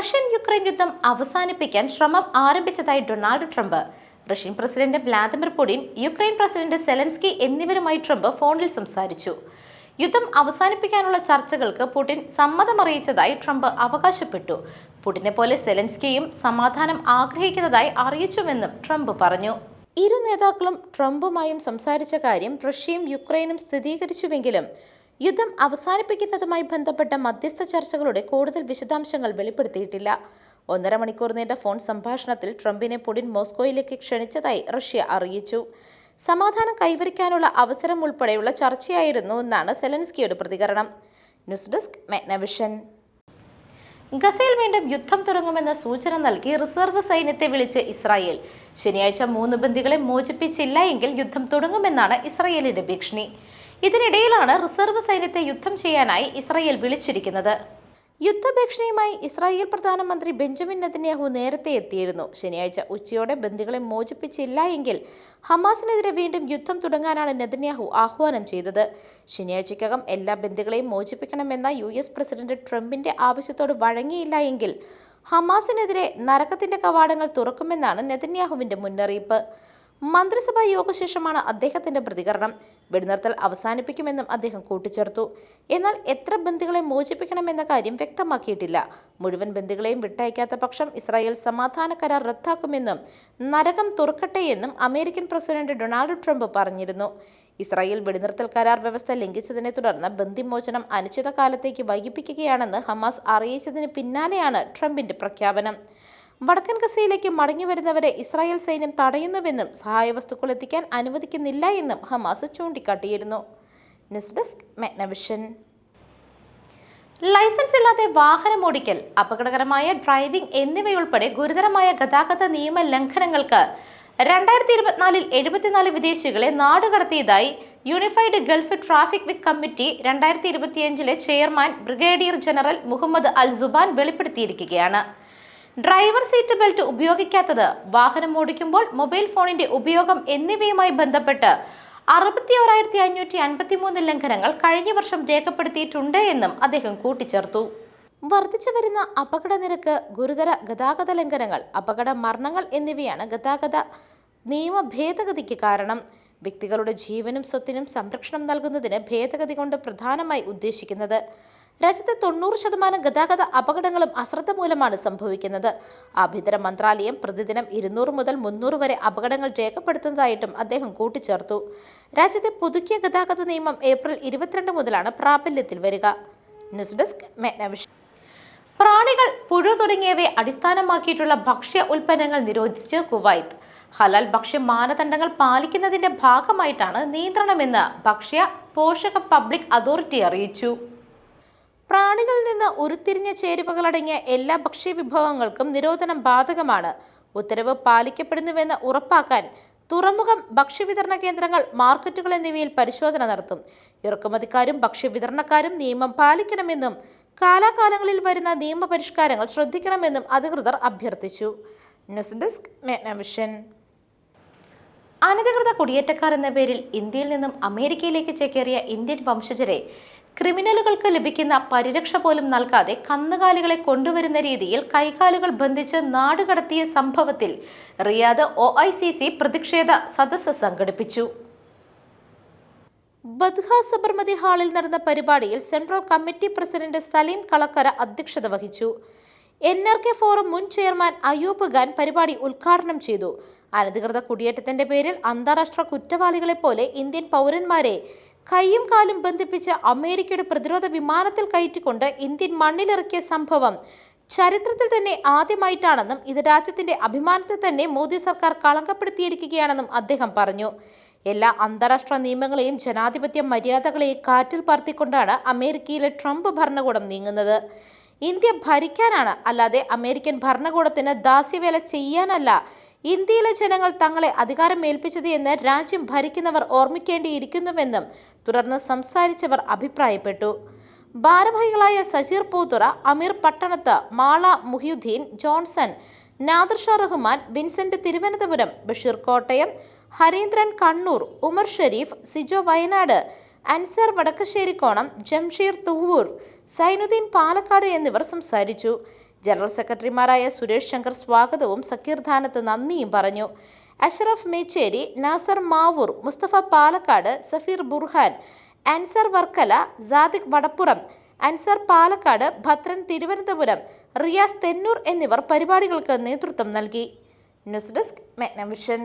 Russian Ukraine യുദ്ധം അവസാനിപ്പിക്കാൻ ശ്രമം ആരംഭിച്ചതായി Donald Trump. Russian president Vladimir Putin Ukraine president Zelensky എന്നിവരുമായി ട്രംപ് ഫോണിൽ സംസാരിച്ചു. യുദ്ധം അവസാനിപ്പിക്കാനുള്ള ചർച്ചകൾക്ക് പുടിൻ സമ്മതമറിയിച്ചതായി ട്രംപ് അവകാശപ്പെട്ടു. പുടിനെ പോലെ സെലൻസ്കിയും സമാധാനം ആഗ്രഹിക്കുന്നതായി അറിയിച്ചുവെന്നും ട്രംപ് പറഞ്ഞു. ഇരു നേതാക്കളും ട്രംപുമായും സംസാരിച്ച കാര്യം റഷ്യയും യുക്രൈനും സ്ഥിരീകരിച്ചുവെങ്കിലും യുദ്ധം അവസാനിപ്പിക്കുന്നതുമായി ബന്ധപ്പെട്ട മധ്യസ്ഥ ചർച്ചകളുടെ കൂടുതൽ വിശദാംശങ്ങൾ വെളിപ്പെടുത്തിയിട്ടില്ല. ഒന്നര മണിക്കൂർ നീണ്ട ഫോൺ സംഭാഷണത്തിൽ ട്രംപിനെ പുടിൻ മോസ്കോയിലേക്ക് ക്ഷണിച്ചതായി റഷ്യ അറിയിച്ചു. സമാധാനം കൈവരിക്കാനുള്ള അവസരം ഉൾപ്പെടെയുള്ള ചർച്ചയായിരുന്നു എന്നാണ് സെലൻസ്കിയുടെ പ്രതികരണം. ന്യൂസ് ഡെസ്ക് മെഗ്നവിഷൻ. ഗസയിൽ വീണ്ടും യുദ്ധം തുടങ്ങുമെന്ന സൂചന നൽകി റിസർവ് സൈന്യത്തെ വിളിച്ച് ഇസ്രായേൽ. ശനിയാഴ്ച മൂന്ന് ബന്ദികളെ മോചിപ്പിച്ചില്ല എങ്കിൽ യുദ്ധം തുടങ്ങുമെന്നാണ് ഇസ്രായേലിന്റെ ഭീഷണി ഇതിനിടയിലാണ് റിസർവ് സൈന്യത്തെ യുദ്ധം ചെയ്യാനായി ഇസ്രായേൽ വിളിച്ചിരിക്കുന്നത്. യുദ്ധഭീഷണിയുമായി ഇസ്രായേൽ പ്രധാനമന്ത്രി ബെഞ്ചമിൻ നെതന്യാഹു നേരത്തെ എത്തിയിരുന്നു. ശനിയാഴ്ച ഉച്ചയോടെ ബന്ദികളെ മോചിപ്പിച്ചില്ല എങ്കിൽ ഹമാസിനെതിരെ വീണ്ടും യുദ്ധം തുടങ്ങാനാണ് നെതന്യാഹു ആഹ്വാനം ചെയ്തത്. ശനിയാഴ്ചയ്ക്കകം എല്ലാ ബന്ദികളെയും മോചിപ്പിക്കണമെന്ന യു എസ് പ്രസിഡന്റ് ട്രംപിന്റെ ആവശ്യത്തോട് വഴങ്ങിയില്ല എങ്കിൽ ഹമാസിനെതിരെ നരകത്തിന്റെ കവാടങ്ങൾ തുറക്കുമെന്നാണ് നെതന്യാഹുവിന്റെ മുന്നറിയിപ്പ്. മന്ത്രിസഭാ യോഗശേഷമാണ് അദ്ദേഹത്തിന്റെ പ്രതികരണം. വെടിനിർത്തൽ അവസാനിപ്പിക്കുമെന്നും അദ്ദേഹം കൂട്ടിച്ചേർത്തു. എന്നാൽ എത്ര ബന്ദികളെ മോചിപ്പിക്കണമെന്ന കാര്യം വ്യക്തമാക്കിയിട്ടില്ല. മുഴുവൻ ബന്ദികളെയും വിട്ടയക്കാത്ത പക്ഷം ഇസ്രായേൽ സമാധാന കരാർ റദ്ദാക്കുമെന്നും നരകം തുറക്കട്ടെ എന്നും അമേരിക്കൻ പ്രസിഡന്റ് ഡൊണാൾഡ് ട്രംപ് പറഞ്ഞിരുന്നു. ഇസ്രായേൽ വെടിനിർത്തൽ കരാർ വ്യവസ്ഥ ലംഘിച്ചതിനെ തുടർന്ന് ബന്ദിമോചനം അനിശ്ചിതകാലത്തേക്ക് വൈകിപ്പിക്കുകയാണെന്ന് ഹമാസ് അറിയിച്ചതിന് പിന്നാലെയാണ് ട്രംപിന്റെ പ്രഖ്യാപനം. വടക്കൻ ഗസയിലേക്ക് മടങ്ങി വരുന്നവരെ ഇസ്രായേൽ സൈന്യം തടയുന്നുവെന്നും സഹായവസ്തുക്കൾ എത്തിക്കാൻ അനുവദിക്കുന്നില്ല എന്നും ഹമാസ് ചൂണ്ടിക്കാട്ടിയിരുന്നു. ന്യൂസ് ഡെസ്ക് മെഗ്നവിഷൻ ലൈസൻസ് ഇല്ലാതെ വാഹനമോടിക്കൽ അപകടകരമായ ഡ്രൈവിംഗ് എന്നിവയുൾപ്പെടെ ഗുരുതരമായ ഗതാഗത നിയമ ലംഘനങ്ങൾക്ക് രണ്ടായിരത്തി ഇരുപത്തിനാലിൽ എഴുപത്തിനാല് വിദേശികളെ നാടുകടത്തിയതായി unified Gulf traffic week committee രണ്ടായിരത്തി ഇരുപത്തിയഞ്ചിലെ chairman brigadier general Muhammad Al Suban വെളിപ്പെടുത്തിയിരിക്കുകയാണ്. Driver seat belt ഉപയോഗിക്കാത്തത് വാഹനം ഓടിക്കുമ്പോൾ മൊബൈൽ ഫോണിന്റെ ഉപയോഗം എന്നിവയുമായി ബന്ധപ്പെട്ട് അറുപത്തി ഓരായിരത്തി അഞ്ഞൂറ്റി അൻപത്തി മൂന്ന് ലംഘനങ്ങൾ കഴിഞ്ഞ വർഷം രേഖപ്പെടുത്തിയിട്ടുണ്ട് എന്നും അദ്ദേഹം കൂട്ടിച്ചേർത്തു. വർദ്ധിച്ചു വരുന്ന അപകട നിരക്ക് ഗുരുതര ഗതാഗത ലംഘനങ്ങൾ അപകട മരണങ്ങൾ എന്നിവയാണ് ഗതാഗത നിയമ ഭേദഗതിക്ക് കാരണം. വ്യക്തികളുടെ ജീവനും സ്വത്തിനും സംരക്ഷണം നൽകുന്നതിന് ഭേദഗതി കൊണ്ട് പ്രധാനമായി ഉദ്ദേശിക്കുന്നത് രാജ്യത്തെ തൊണ്ണൂറ് ശതമാനം ഗതാഗത അപകടങ്ങളും അശ്രദ്ധ മൂലമാണ് സംഭവിക്കുന്നത്. ആഭ്യന്തര മന്ത്രാലയം പ്രതിദിനം ഇരുന്നൂറ് മുതൽ മുന്നൂറ് വരെ അപകടങ്ങൾ രേഖപ്പെടുത്തുന്നതായിട്ടും അദ്ദേഹം കൂട്ടിച്ചേർത്തു. രാജ്യത്തെ പുതുക്കിയ ഗതാഗത നിയമം ഏപ്രിൽ ഇരുപത്തിരണ്ട് മുതലാണ് പ്രാബല്യത്തിൽ വരിക. ന്യൂസ് ഡെസ്ക് പ്രാണികൾ പുഴു തുടങ്ങിയവയെ അടിസ്ഥാനമാക്കിയിട്ടുള്ള ഭക്ഷ്യ ഉൽപ്പന്നങ്ങൾ നിരോധിച്ച് കുവൈത്ത്. ഹലാൽ ഭക്ഷ്യ മാനദണ്ഡങ്ങൾ പാലിക്കുന്നതിന്റെ ഭാഗമായിട്ടാണ് നിയന്ത്രണമെന്ന് ഭക്ഷ്യ പോഷക പബ്ലിക് അതോറിറ്റി അറിയിച്ചു. പ്രാണികളിൽ നിന്ന് ഉരുത്തിരിഞ്ഞ ചേരുവകളടങ്ങിയ എല്ലാ ഭക്ഷ്യവിഭവങ്ങൾക്കും നിരോധനം ബാധകമാണ്. ഉത്തരവ് പാലിക്കപ്പെടുന്നുവെന്ന് ഉറപ്പാക്കാൻ തുറമുഖം ഭക്ഷ്യവിതരണ കേന്ദ്രങ്ങൾ മാർക്കറ്റുകൾ എന്നിവയിൽ പരിശോധന നടത്തും. ഇറക്കുമതിക്കാരും ഭക്ഷ്യവിതരണക്കാരും നിയമം പാലിക്കണമെന്നും കാലാകാലങ്ങളിൽ വരുന്ന നിയമപരിഷ്കാരങ്ങൾ ശ്രദ്ധിക്കണമെന്നും അധികൃതർ അഭ്യർത്ഥിച്ചു. ന്യൂസ് ഡെസ്ക് മിഷൻ അനധികൃത കുടിയേറ്റക്കാർ എന്ന പേരിൽ ഇന്ത്യയിൽ നിന്നും അമേരിക്കയിലേക്ക് ചേക്കേറിയ ഇന്ത്യൻ വംശജരെ ക്രിമിനലുകൾക്ക് ലഭിക്കുന്ന പരിരക്ഷ പോലും നൽകാതെ കന്നുകാലികളെ കൊണ്ടുവരുന്ന രീതിയിൽ കൈകാലുകൾ ബന്ധിച്ച് നാടുകടത്തിയ സംഭവത്തിൽ Riyadh O I C C പ്രതിഷേധ സദസ്സ് സംഘടിപ്പിച്ചു. ബദ്ഹ സബർമതി ഹാളിൽ നടന്ന പരിപാടിയിൽ central committee president Saleem Kalakkara അധ്യക്ഷത വഹിച്ചു. എൻ ആർ കെ ഫോറം മുൻ ചെയർമാൻ അയൂബ് ഖാൻ പരിപാടി ഉദ്ഘാടനം ചെയ്തു. അനധികൃത കുടിയേറ്റത്തിന്റെ പേരിൽ അന്താരാഷ്ട്ര കുറ്റവാളികളെ പോലെ ഇന്ത്യൻ പൗരന്മാരെ കൈയും കാലും ബന്ധിപ്പിച്ച് അമേരിക്കയുടെ പ്രതിരോധ വിമാനത്തിൽ കയറ്റിക്കൊണ്ട് ഇന്ത്യൻ മണ്ണിലിറക്കിയ സംഭവം ചരിത്രത്തിൽ തന്നെ ആദ്യമായിട്ടാണെന്നും ഇത് രാജ്യത്തിന്റെ അഭിമാനത്തെ തന്നെ മോദി സർക്കാർ കളങ്കപ്പെടുത്തിയിരിക്കുകയാണെന്നും അദ്ദേഹം പറഞ്ഞു. എല്ലാ അന്താരാഷ്ട്ര നിയമങ്ങളെയും ജനാധിപത്യ മര്യാദകളെയും കാറ്റിൽ പറത്തിക്കൊണ്ടാണ് അമേരിക്കയിലെ ട്രംപ് ഭരണകൂടം നീങ്ങുന്നത്. ഇന്ത്യ ഭരിക്കാനാണ് അല്ലാതെ അമേരിക്കൻ ഭരണകൂടത്തിന് ദാസ്യവേല ചെയ്യാനല്ല. ഇന്ത്യയിലെ ജനങ്ങൾ തങ്ങളെ അധികാരം ഏൽപ്പിച്ചത് എന്ന് രാജ്യം ഭരിക്കുന്നവർ ഓർമ്മിക്കേണ്ടിയിരിക്കുന്നുവെന്നും തുടർന്ന് സംസാരിച്ചവർ അഭിപ്രായപ്പെട്ടു. ഭാരവാഹികളായ സജീർ പൂത്തുറ അമീർ പട്ടണത്ത് മാള മുഹിയുദ്ദീൻ ജോൺസൺ നാദർ റഹ്മാൻ വിൻസെന്റ് തിരുവനന്തപുരം ബഷീർ കോട്ടയം ഹരീന്ദ്രൻ കണ്ണൂർ ഉമർ ഷെരീഫ് സിജോ വയനാട് അൻസർ വടക്കശ്ശേരിക്കോണം ജംഷീർ തുവൂർ സൈനുദ്ദീൻ പാലക്കാട് എന്നിവർ സംസാരിച്ചു. ജനറൽ സെക്രട്ടറിമാരായ സുരേഷ് ശങ്കർ സ്വാഗതവും സക്കീർ ധാനത്ത് നന്ദിയും പറഞ്ഞു. അഷ്റഫ് മേച്ചേരി നാസർ മാവൂർ മുസ്തഫ പാലക്കാട് സഫീർ ബുർഹാൻ അൻസർ വർക്കല സാദിഖ് വടപ്പുറം അൻസർ പാലക്കാട് ഭദ്രൻ തിരുവനന്തപുരം റിയാസ് തെന്നൂർ എന്നിവർ പരിപാടികൾക്ക് നേതൃത്വം നൽകി. News desk മെഗ്നവിഷൻ.